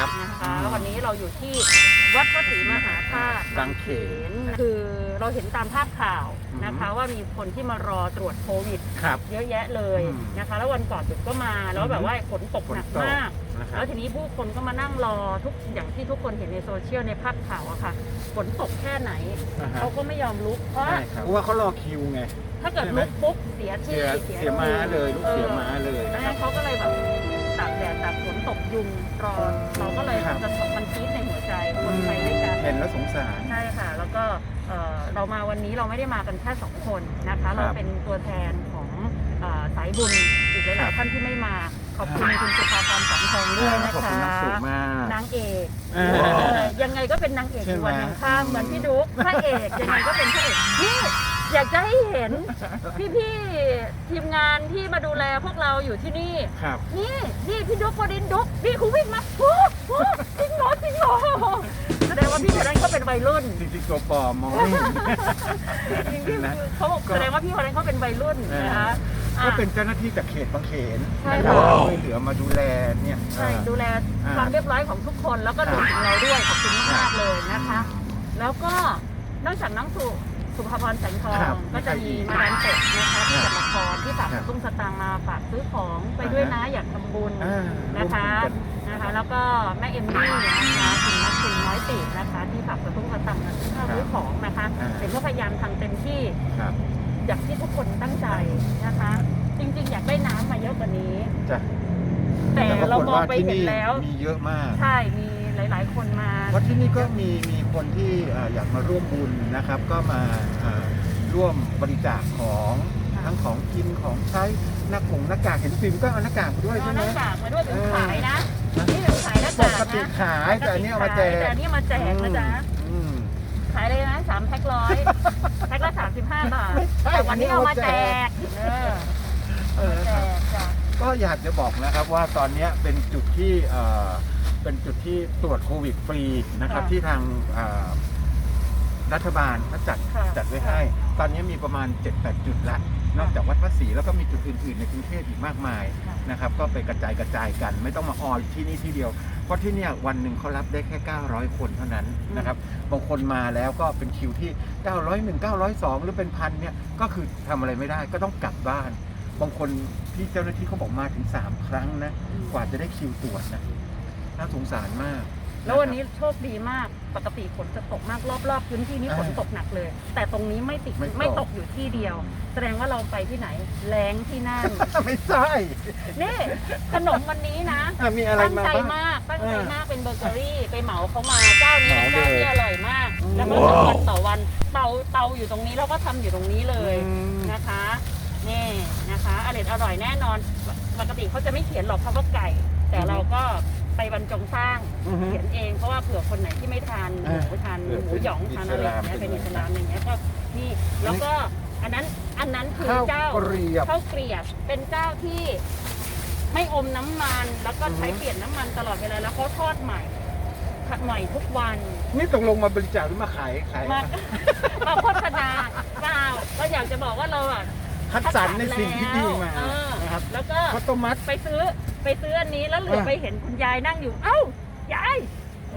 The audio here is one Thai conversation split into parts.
ครับ นะคะอืมวันนี้เราอยู่ที่วัดพระศรีมหาธาตุบางเขน คือเราเห็นตามภาพข่าวนะคะอืมว่ามีคนที่มารอตรวจโควิด ครับ เยอะแยะเลยอืมนะคะ แล้ววันก่อนจุดก็มาแล้วแบบว่าฝนตกฝนหนักตก มาก นะครัแล้บ วทีนี้ผู้คนก็มานั่งรอทุกอย่างที่ทุกคนเห็นในโซเชียลในภาพข่าวอะค่ะฝนตกแค่ไหนอ่าฮะ เขาก็ไม่ยอมลุกเพราะใช่ครับเพราะว่าเขารอคิวไง ถ้าเกิดใช่ไหม ลุกปุ๊บเสียเสีที่ยเสียม้าเลยลูกเสียม้าเลยดันะงครันั้บนเขาก็เลยแบบ ตากแดดตากฝนตกยุงรอเราก็เลยครับ จะมันคิดในหัวใจคนไทยด้วยกัน เห็นแล้วสงสาร ใช่ค่ะ แล้วก็เอ่อเรามาวันนี้เราไม่ได้มากันแค่สองคนนะคะครัเราบเป็นตัวแทนของเอ่อสายบุญอีกหครัลายบ ๆท่านที่ไม่มา ขอบคุณครับคุณสุภาพรสังทองด้วยนะขอบคะคุณน้ำสูงมาก นางเอกอ่าเออยังไงก็เป็นนางเอกใช่อยู่ไหม วันยังข้ามเหมือนพี่ดุ๊กพระเอกยังไงก็เป็นพระเอกนี่ อยากจะให้เห็นพี่ๆทีมงานที่มาดูแลพวกเราอยู่ที่นี่ ครับ นี่นี่พี่ดุ๊กวดินทร์ดุ๊กนี่คุณวิ่งมาโอ้โหจริงเหรอจริงเหรอแสดงว่าพี่คนนั้นก็เป็นวัยรุ่นจริงๆตัวปลอมมองไม่เห็น จริงๆนะ เขาบอกก็แสดงว่าพี่คนนั้นเขาเป็นวัยรุ่นนะคะอะ ก็เป็นเจ้าหน้าที่จากเขตบางเขนใช่นะคค่ะรับช่วยเหลือมาดูแลเนี่ยใช่อ่าดูแลอ่าความเรียบร้อยของทุกคนแล้วก็รวมถึงเราด้วยขอบคุณมากๆเลยนะคะ แล้วก็นอกจากน้องสุ สุภาพรแสงทอครังบก็จะมีมาดามเป็ดนะคะที่จัดละครที่ฝากครับ ตุ้งสตางค์มาฝากซื้อของไปด้วยนะอยากทำบุญอ่านะคะร่วมบุญกันะคะ แล้วก็แม่เอมมี่นะคะคุณนักคุณน้อยปีกนะคะ ที่ฝากกระตุ้งกระตังมาซื้อข้าวซื้อของนะคะอ่า เห็นว่าพยายามทำเต็มที่ ครับอย่างที่ทุกคนตั้งใจนะคะ จริงๆ อยากได้น้ำมาเยอะกว่านี้ จ้ะแต่ปเรากฏมองว่าไปที่เห็นนี่แล้ว มีเยอะมาก ใช่มี หลาย ๆ คนมาเพราะที่นี่ก็มีมีคนที่เอ่ออยากมาร่วมบุญนะครับ ก็มาเอ่อร่วมบริจาคของค่ะ ทั้งของกินของใช้หน้ากงหน้ากากเห็นฟิล์มก็เอาหน้ากากมาด้วยเอาใช่หไหมน้ากากมาด้วยเป็นเออขายนะนี่เป็นขายหน้าปกากกตินะขายแต่อันนี้เอามาแจกแต่อันนี้มาแจกนะจ๊ะอืม ขายเลยนะสามแพ็คร้อยแพ็คละสามสิบห้าบาทไม่ใช่แต่วันนี้เอามาแจกเออเออ แจกจ้ะ ก็อยากจะบอกนะครับว่าตอนเนี้ยเป็นจุดที่เอ่อ เป็นจุดที่ตรวจโควิดฟรีนะครับ ค่ะที่ทางเอ่อรัฐบาลเขาจัดค่ะจัดไว้ให้ ตอนนี้มีประมาณ 7-8 จุดละนอกจากวัดพระศรีแล้วก็มีจุดอื่น ๆ ในกรุงเทพอีกมากมายค่ะ นะครับ ก็ไปกระจายกระจายกัน ไม่ต้องมาออที่นี่ที่เดียว เพราะที่เนี่ยวันหนึ่งเขารับได้แค่ 900 คนเท่านั้นนะครับ บางคนมาแล้วก็เป็นคิวที่ 901 902 หรือเป็นพันเนี่ย ก็คือทำอะไรไม่ได้ก็ต้องกลับบ้าน บางคนที่เจ้าหน้าที่เขาบอกมาถึง 3 ครั้งนะ กว่าจะได้คิวตรวจนะ น่าสงสารมาก แล้ววันนี้โชคดีมาก ปกติฝนจะตกมากรอบๆพื้นที่นี้อ่าฝนตกหนักเลย แต่ตรงนี้ไม่ติดไม่ตก ไม่ตกอยู่ที่เดียว แสดงว่าเราไปที่ไหน แรงที่นั่น ไม่ใช่นี่ขนมวันนี้นะ อะมีอะไรตั้งมาใจบ้าง มาก ตั้งใจเออมาก เป็นเบเกอรี่ ไปเหมาเขามา เจ้านี้เป็นเหมาเจ้าเลยที่อร่อยมากอืมแล้วก็ทำวันต่อวัน เตา เตาอยู่ตรงนี้ แล้วก็ทำอยู่ตรงนี้เลยอืม นะคะ นี่นะคะอร่อย อร่อยแน่นอนปกติเขาจะไม่เขียนหรอกคำว่าไก่ แต่เราก็ไปบรรจงสร้างอือฮึเขียนเองเพราะว่าเผื่อคนไหนที่ไม่ทานหอ่ามูทานเผื่อหมูหยองเป็นทานอะไรอย่างเงี้ยอิเป็นสอิสลาลามมอย่างเงี้ยก็นี่แล้วก็อันนั้นอันนั้นคือข้าวเจ้า เกรียบ ข้าวเกลียบเป็นเจ้าที่ไม่อมน้ำมัน แล้วก็ใช้อือฮึ เปลี่ยนน้ำมันตลอดเวลาแล้วเขาทอดใหม่ขัดใหม่ทุกวันนี่ตกลงมาบริจาคหรือมาขายขายมา มาโฆษณาเปล่าก็อยากจะบอกว่าเราอะคัดสรรในสิ่งที่ดีมา เออนะครับ แล้วก็ข้าวต้มมัด ไปซื้อไปซื้ออันนี้แล้วเหลืออะไปเห็นคุณยายนั่งอยู่ เอ้ายาย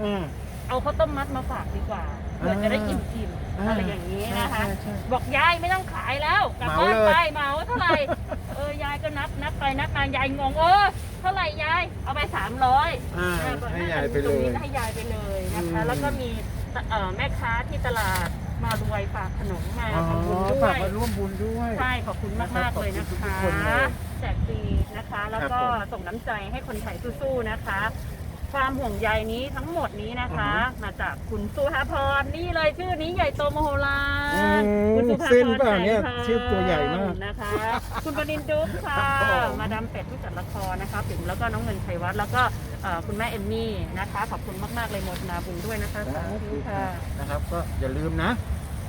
อืมเอาข้าวต้มมัดมาฝากดีกว่าเพื่อจะได้อิ่มอิ่มๆอ่าอะไรอย่างนี้นะคะใช่ใช่บอกยายไม่ต้องขายแล้วกลับเหมาบ้านเลย ไปเหมาเท่าไหร่ เออยายก็นับนับไปนับมายายงงเออเท่าไหร่ยายเอาไปสามร้อยอ่าให้ยายไปเลตรงย นี้ให้ยายไปเลยนะคะ อืม แล้วก็มีเอ่อแม่ค้าที่ตลาดมารวยฝากขนมมาอ๋อทำบุญด้ฝาวยกมาร่วมบุญด้วย ใช่ขอบคุณมากมากๆเลยนะขอบคุณทุคะกคนเลยแจกฟรีนะคะ แล้วครับก็ผมส่งน้ำใจให้คนไทยสู้ๆนะคะ ความห่วงใยนี้ทั้งหมดนี้นะคะอือฮึมาจากคุณสุภาพรนี่เลยชื่อนี้ใหญ่โตมโหฬาอืรมคุณสุภาพเส้นรเปล่าเนี่ยแสงทงชื่อตัวใหญ่มากนะคะ คุณปนินดุ๊กค่ะ ครับผม มาดามเป็ดผู้จัดละครนะคะถึงแล้วก็น้องเงินชัยวัฒน์แล้วก็เอ่อคุณแม่เอมมี่นะคะ ขอบคุณมากๆเลยโมทนาบุญด้วยนะคะสาธุค่ะ นะครับก็อย่าลืมนะ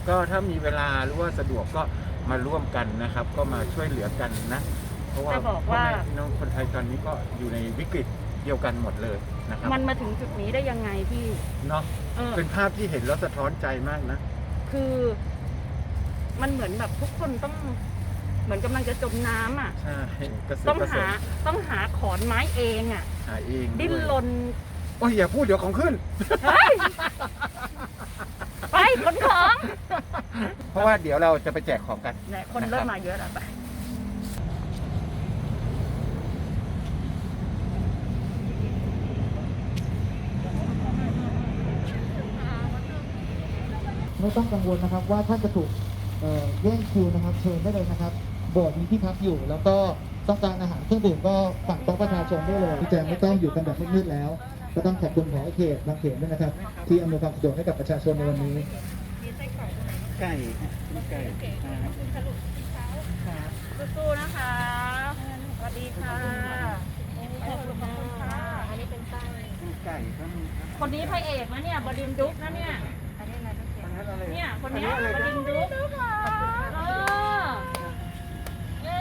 ก็ถ้ามีเวลาหรือว่าสะดวกก็มาร่วมกันนะครับ ก็มาช่วยเหลือกันนะ เพราะว่าจะบอกว่า พ่อแม่พี่น้องคนไทยตอนนี้ก็อยู่ในวิกฤตเดียวกันหมดเลยนะครับมันมาถึงจุดนี้ได้ยังไงพี่เนาะเออเป็นภาพที่เห็นแล้วสะท้อนใจมากนะ คือ มันเหมือนแบบทุกคนต้อง เหมือนกำลังจะจมน้ำอะ ใช่กระเสืต้อองกระสหานต้องหาขอนไม้เองอะ หาเองดิ้นด้วยรนโอ้ยอย่าพูดเดี๋ยวของขึ้น เฮ้ยไปขนของเพราะว่าเดี๋ยวเราจะไปแจกของกัน เนี่ยคนเริ่มมาเยอะแล้วไป ไม่ต้องกังวลนะครับ ว่าท่านจะถูกเอ่อแย่งคิวนะครับ เชิญได้เลยนะครับโบสถ์มีที่พักอยู่ แล้วก็ต้องการอาหารเครื่องดื่มก็สั่งโต๊ะประชาชนได้เลยพี่แจงไม่ต้องอยู่กันแบบมืดๆแล้ว ก็ต้องขอบคุณผอเขตบางเขตด้วยนะครับ ที่อำนวยความสะดวกให้กับประชาชนในวันนี้ไก่ไก่สู้ๆนะคะสวัสดีค่ะขอบคุณค่ะอันนี้เป็นไส้ไก่ก็มีครับคนนี้พระเอกนะเนี่ยบดินทร์ดุ๊กนะเนี่ย อันนั้นอะไรเนี่ยคนเนี้ยอะไรบนะดินทร์ดุ๊กเออเย้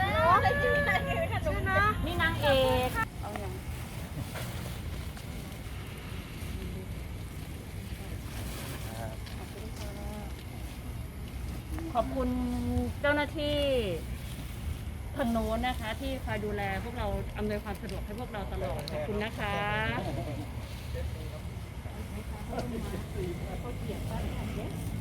นี่นางเอกเอาอย่างขอบคุณเจ้าหน้าที่ทางโน้นนะคะ ที่คอยดูแลพวกเราอำนวยความสะดวกให้พวกเราตลอดขอบคุณนะคะเขาเสียบอร่อนเขาเนี่ย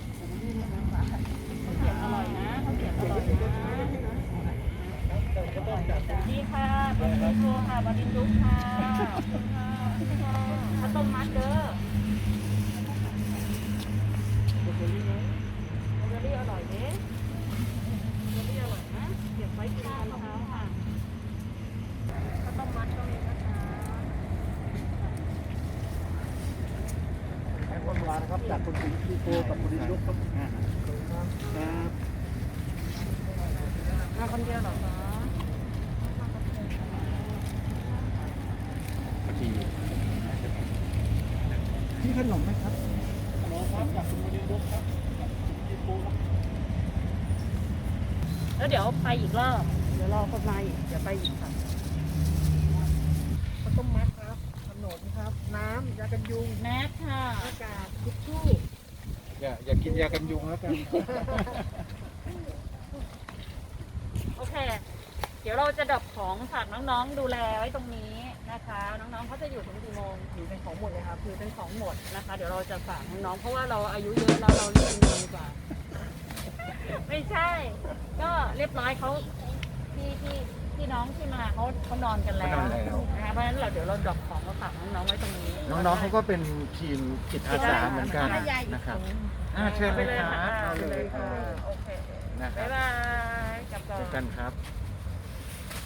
นี่ค่ะบะหมี่โชค่ะบะดินดุกค่ะขอบคุณค่ะข้าวต้มมัดเด้อเบเกอรี่เบเกอร่อยเด้เบเกอรี่อร่อยนะ เก็บไว้กินตอนเช้าค่ะข้าวต้มมัดก็มีนะคะ วันวานครับ จากคุณพี่โกกับคุณลุกครับมาคนเดียวเหรอคะพอดีพี่ขนมไหมครับรอครับจากคนนิลุกครับซีโฟครับแล้วเดี๋ยวไปอีกรอบเดี๋ยวรอคนมาอีกเดี๋ยวไปอีกค่ะข้าวต้มมัดครับ ขนมครับ น้ำยากันยุงแมสค่ะอากาศ อย่าอย่ากินยากันยุงแล้วกันโอเค เดี๋ยวเราจะดับของฝากน้องๆดูแลไว้ตรงนี้นะคะ น้องๆเขาจะอยู่ถึงกี่โมงถือเป็นของหมดเลยครับถือเป็นของหมดนะคะ เดี๋ยวเราจะฝากน้องๆเพราะว่าเราอายุเยอะแล้วเราเรียนเร็วกว่า ไม่ใช่ ก็เรียบร้อยเขาที่ที่ ที่น้องที่มาเขาเขานอนกันแล้วเขานอนแล้ว นะคะเพราะฉะนั้นเราเดี๋ยวเราดรอปของมาฝากน้องๆไว้ตรงนี้ น้องๆเขาก็เป็นทีมจิตอาสาเหมือนกันนะครับอ่าเชิญไปเลยเลยคค่ะรับไปเลยค่ะเลยโอเค นะคบ๊ารับยบายกลับก่อเจอกันนครับ